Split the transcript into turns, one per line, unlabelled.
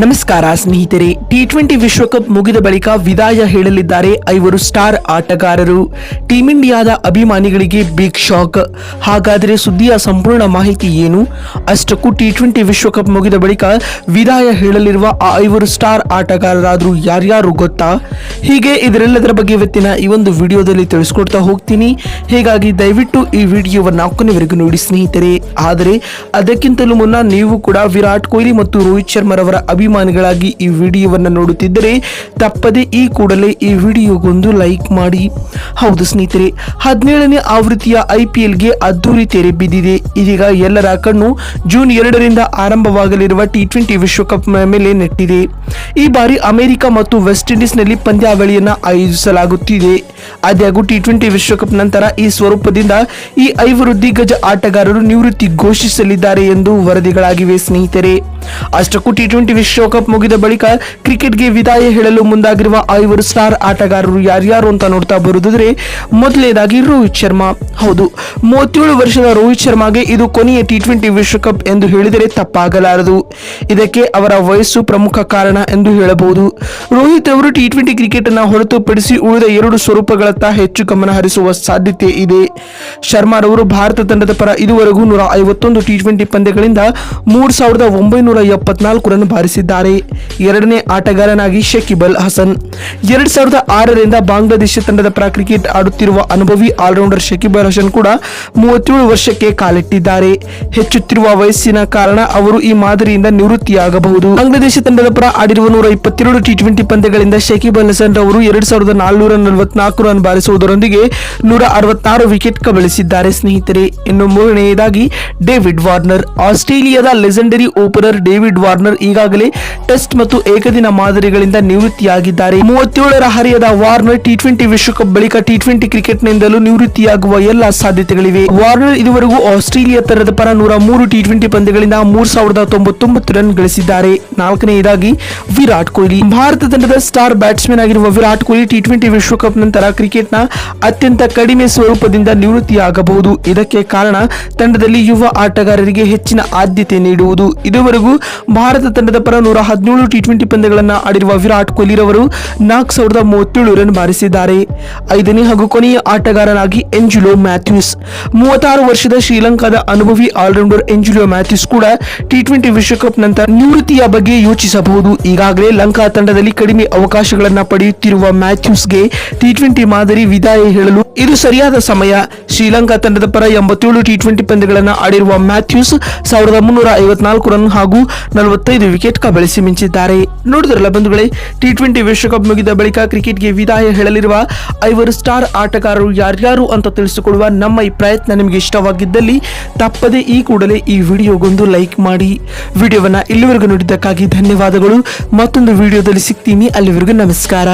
ನಮಸ್ಕಾರ ಸ್ನೇಹಿತರೆ T twenty ವಿಶ್ವಕಪ್ ಮುಗಿದ ಬಳಿಕ ವಿದಾಯ ಹೇಳಲಿದ್ದಾರೆ ಐವರು ಸ್ಟಾರ್ ಆಟಗಾರರು. ಟೀಂ ಇಂಡಿಯಾದ ಅಭಿಮಾನಿಗಳಿಗೆ ಬಿಗ್ ಶಾಕ್ ಹಾಗಾದರೆ ಸುದ್ದಿಯ ಸಂಪೂರ್ಣ ಮಾಹಿತಿ ಏನು? ಅಷ್ಟಕ್ಕೂ ಟಿ ಟ್ವೆಂಟಿ ವಿಶ್ವಕಪ್ ಮುಗಿದ ಬಳಿಕ ವಿದಾಯ ಹೇಳಲಿರುವ ಆ ಐವರು ಸ್ಟಾರ್ ಆಟಗಾರರಾದರೂ ಯಾರ್ಯಾರು ಗೊತ್ತಾ? ಹೀಗೆ ಇದರೆಲ್ಲದರ ಬಗ್ಗೆ ಇವತ್ತಿನ ಈ ಒಂದು ವಿಡಿಯೋದಲ್ಲಿ ತಿಳಿಸ್ಕೊಡ್ತಾ ಹೋಗ್ತೀನಿ. ಹೀಗಾಗಿ ದಯವಿಟ್ಟು ಈ ವಿಡಿಯೋವನ್ನು ಕೊನೆವರೆಗೂ ನೋಡಿ ಸ್ನೇಹಿತರೆ. ಆದರೆ ಅದಕ್ಕಿಂತಲೂ ಮುನ್ನ ನೀವು ಕೂಡ ವಿರಾಟ್ ಕೊಹ್ಲಿ ಮತ್ತು ರೋಹಿತ್ ಶರ್ಮರವರ ಅಭಿಮಾನಿಗಳಾಗಿ ಈ ವಿಡಿಯೋವನ್ನು ನೋಡುತ್ತಿದ್ದರೆ ತಪ್ಪದೆ ಈ ಕೂಡಲೇ ಈ ವಿಡಿಯೋಗೊಂದು ಲೈಕ್ ಮಾಡಿ. ಹೌದು ಸ್ನೇಹಿತರೆ, ಹದಿನೇಳನೇ ಆವೃತ್ತಿಯ ಐ ಪಿ ಎಲ್ಗೆ ಅದ್ದೂರಿ ತೆರೆ ಬಿದ್ದಿದೆ. ಇದೀಗ ಎಲ್ಲರ ಕಣ್ಣು ಜೂನ್ ಎರಡರಿಂದ ಆರಂಭವಾಗಲಿರುವ ಟಿ ಟ್ವೆಂಟಿ ವಿಶ್ವಕಪ್ ಮೇಲೆ ನೆಟ್ಟಿದೆ. ಈ ಬಾರಿ ಅಮೆರಿಕ ಮತ್ತು ವೆಸ್ಟ್ ಇಂಡೀಸ್ನಲ್ಲಿ ಪಂದ್ಯಾವಳಿಯನ್ನು ಆಯೋಜಿಸಲಾಗುತ್ತಿದೆ. ಆದಾಗ್ಯೂ ಟಿ ಟ್ವೆಂಟಿ ವಿಶ್ವಕಪ್ ನಂತರ ಈ ಸ್ವರೂಪದಿಂದ ಈ ಐವರು ದಿಗ್ಗಜ ಆಟಗಾರರು ನಿವೃತ್ತಿ ಘೋಷಿಸಲಿದ್ದಾರೆ ಎಂದು ವರದಿಗಳಾಗಿವೆ ಸ್ನೇಹಿತರೆ. ಅಷ್ಟಕ್ಕೂ ಟಿ ಟ್ವೆಂಟಿ ವಿಶ್ವಕಪ್ ಮುಗಿದ ಬಳಿಕ ಕ್ರಿಕೆಟ್ಗೆ ವಿದಾಯ ಹೇಳಲು ಮುಂದಾಗಿರುವ ಐವರು ಸ್ಟಾರ್ ಆಟಗಾರರು ಯಾರ್ಯಾರು ಅಂತ ನೋಡ್ತಾ ಬರುವುದಾದ್ರೆ ಮೊದಲನೇದಾಗಿ ರೋಹಿತ್ ಶರ್ಮಾ. ಹೌದು, ಮೂವತ್ತೇಳು ವರ್ಷದ ರೋಹಿತ್ ಶರ್ಮಾಗೆ ಇದು ಕೊನೆಯ ಟಿ ಟ್ವೆಂಟಿ ವಿಶ್ವಕಪ್ ಎಂದು ಹೇಳಿದರೆ ತಪ್ಪಾಗಲಾರದು. ಇದಕ್ಕೆ ಅವರ ವಯಸ್ಸು ಪ್ರಮುಖ ಕಾರಣ ಎಂದು ಹೇಳಬಹುದು. ರೋಹಿತ್ ಅವರು ಟಿ ಟ್ವೆಂಟಿ ಕ್ರಿಕೆಟ್ ಅನ್ನು ಹೊರತುಪಡಿಸಿ ಉಳಿದ ಎರಡು ಸ್ವರೂಪಗಳತ್ತ ಹೆಚ್ಚು ಗಮನ ಹರಿಸುವ ಸಾಧ್ಯತೆ ಇದೆ. ಶರ್ಮಾರವರು ಭಾರತ ತಂಡದ ಪರ ಇದುವರೆಗೂ ನೂರ ಐವತ್ತೊಂದು ಟಿ ಟ್ವೆಂಟಿ ಪಂದ್ಯಗಳಿಂದ ಮೂರು ಸಾವಿರದ ಒಂಬೈನೂರ ಎಪ್ಪತ್ನಾಲ್ಕು ರನ್ ಬಾರಿಸಿದ್ದಾರೆ. ಎರಡನೇ ಆಟಗಾರನಾಗಿ ಶಕಿಬಲ್ ಹಸನ್. ಎರಡ್ ಸಾವಿರದ ಆರರಿಂದ ಬಾಂಗ್ಲಾದೇಶ ತಂಡದ ಪರ ಕ್ರಿಕೆಟ್ ಆಡುತ್ತಿರುವ ಅನುಭವಿ ಆಲ್ರೌಂಡರ್ ಶಕಿಬಲ್ ಹಸನ್ ಕೂಡ ಮೂವತ್ತೇಳು ವರ್ಷಕ್ಕೆ ಕಾಲಿಟ್ಟಿದ್ದಾರೆ. ಹೆಚ್ಚುತ್ತಿರುವ ವಯಸ್ಸಿನ ಕಾರಣ ಅವರು ಈ ಮಾದರಿಯಿಂದ ನಿವೃತ್ತಿಯಾಗಬಹುದು. ಬಾಂಗ್ಲಾದೇಶ ತಂಡದ ಪರ ಆಡಿರುವ ನೂರ ಇಪ್ಪತ್ತೆರಡು ಟಿ ಟ್ವೆಂಟಿ ಪಂದ್ಯಗಳಿಂದ ಶಕಿಬಲ್ ಹಸನ್ ಅವರು ಎರಡ್ ಸಾವಿರದ ನಾಲ್ನೂರ ನಲವತ್ನಾಲ್ಕು ರನ್ ಬಾರಿಸುವುದರೊಂದಿಗೆ ನೂರ ಅರವತ್ತಾರು ವಿಕೆಟ್ ಕಬಳಿಸಿದ್ದಾರೆ ಸ್ನೇಹಿತರೆ. ಇನ್ನು ಮೂರನೆಯದಾಗಿ ಡೇವಿಡ್ ವಾರ್ನರ್, ಆಸ್ಟ್ರೇಲಿಯಾದ ಲೆಜೆಂಡರಿ ಓಪನರ್ ಡೇವಿಡ್ ವಾರ್ನರ್ ಈಗಾಗಲೇ ಟೆಸ್ಟ್ ಮತ್ತು ಏಕದಿನ ಮಾದರಿಗಳಿಂದ ನಿವೃತ್ತಿಯಾಗಿದ್ದಾರೆ. ಮೂವತ್ತೇಳರ ಹರಿಯದ ವಾರ್ನರ್ ಟಿ ಟ್ವೆಂಟಿ ವಿಶ್ವಕಪ್ ಬಳಿಕ ಟಿ ಟ್ವೆಂಟಿ ಕ್ರಿಕೆಟ್ನಿಂದಲೂ ನಿವೃತ್ತಿಯಾಗುವ ಎಲ್ಲ ಸಾಧ್ಯತೆಗಳಿವೆ. ವಾರ್ನರ್ ಇದುವರೆಗೂ ಆಸ್ಟ್ರೇಲಿಯಾ ತರದ ಪರ ನೂರ ಮೂರು ಟಿ ಟ್ವೆಂಟಿ ಪಂದ್ಯಗಳಿಂದ ಮೂರ್ ಸಾವಿರದ ತೊಂಬತ್ತೊಂಬತ್ತು ರನ್ ಗಳಿಸಿದ್ದಾರೆ. ನಾಲ್ಕನೆಯದಾಗಿ ವಿರಾಟ್ ಕೊಹ್ಲಿ. ಭಾರತ ತಂಡದ ಸ್ಟಾರ್ ಬ್ಯಾಟ್ಸ್ಮನ್ ಆಗಿರುವ ವಿರಾಟ್ ಕೊಹ್ಲಿ ಟಿ ಟ್ವೆಂಟಿ ವಿಶ್ವಕಪ್ ನಂತರ ಕ್ರಿಕೆಟ್ನ ಅತ್ಯಂತ ಕಡಿಮೆ ಸ್ವರೂಪದಿಂದ ನಿವೃತ್ತಿಯಾಗಬಹುದು. ಇದಕ್ಕೆ ಕಾರಣ ತಂಡದಲ್ಲಿ ಯುವ ಆಟಗಾರರಿಗೆ ಹೆಚ್ಚಿನ ಆದ್ಯತೆ ನೀಡುವುದು. ಇದುವರೆಗೂ ಭಾರತ ತಂಡದ ಪರ ನೂರ ಹದಿನೇಳು ಟಿ ಟ್ವೆಂಟಿ ಪಂದ್ಯಗಳನ್ನು ಆಡಿರುವ ವಿರಾಟ್ ಕೊಹ್ಲಿ ರವರು ನಾಲ್ಕು ಸಾವಿರದ ಮೂವತ್ತೇಳು ರನ್ ಬಾರಿಸಿದ್ದಾರೆ. ಐದನೇ ಹಾಗೂ ಕೊನೆಯ ಆಟಗಾರನಾಗಿ ಎಂಜುಲೋ ಮ್ಯಾಥ್ಯೂಸ್. ಮೂವತ್ತಾರು ವರ್ಷದ ಶ್ರೀಲಂಕಾದ ಅನುಭವಿ ಆಲ್ರೌಂಡರ್ ಎಂಜುಲೋ ಮ್ಯಾಥ್ಯೂಸ್ ಕೂಡ ಟಿ ಟ್ವೆಂಟಿ ವಿಶ್ವಕಪ್ ನಂತರ ನಿವೃತ್ತಿಯ ಬಗ್ಗೆ ಯೋಚಿಸಬಹುದು. ಈಗಾಗಲೇ ಲಂಕಾ ತಂಡದಲ್ಲಿ ಕಡಿಮೆ ಅವಕಾಶಗಳನ್ನು ಪಡೆಯುತ್ತಿರುವ ಮ್ಯಾಥ್ಯೂಸ್ಗೆ ಟಿ ಟ್ವೆಂಟಿ ಮಾದರಿ ವಿದಾಯ ಹೇಳಲು ಇದು ಸರಿಯಾದ ಸಮಯ. ಶ್ರೀಲಂಕಾ ತಂಡದ ಪರ ಎಂಬತ್ತೇಳು ಟಿ ಟ್ವೆಂಟಿ ಪಂದ್ಯಗಳನ್ನು ಆಡಿರುವ ಮ್ಯಾಥ್ಯೂಸ್ ಸಾವಿರದ ಮುನ್ನೂರ ಐವತ್ನಾಲ್ಕು ರನ್ ಹಾಗೂ ನಲವತ್ತೈದು ವಿಕೆಟ್ ಕಬಳಿಸಿ ಮಿಂಚಿದ್ದಾರೆ. ನೋಡಿದ್ರಲ್ಲ ಬಂಧುಗಳೇ ಟಿ ಟ್ವೆಂಟಿ ವಿಶ್ವಕಪ್ ಮುಗಿದ ಬಳಿಕ ಕ್ರಿಕೆಟ್ಗೆ ವಿದಾಯ ಹೇಳಲಿರುವ ಐವರು ಸ್ಟಾರ್ ಆಟಗಾರರು ಯಾರ್ಯಾರು ಅಂತ ತಿಳಿಸಿಕೊಡುವ ನಮ್ಮ ಈ ಪ್ರಯತ್ನ ನಿಮಗೆ ಇಷ್ಟವಾಗಿದ್ದಲ್ಲಿ ತಪ್ಪದೆ ಈ ಕೂಡಲೇ ಈ ವಿಡಿಯೋಗೊಂದು ಲೈಕ್ ಮಾಡಿ. ವಿಡಿಯೋವನ್ನ ಇಲ್ಲಿವರೆಗೂ ನೋಡಿದ್ದಕ್ಕಾಗಿ ಧನ್ಯವಾದಗಳು. ಮತ್ತೊಂದು ವಿಡಿಯೋದಲ್ಲಿ ಸಿಗ್ತೀನಿ. ಅಲ್ಲಿವರೆಗೂ ನಮಸ್ಕಾರ.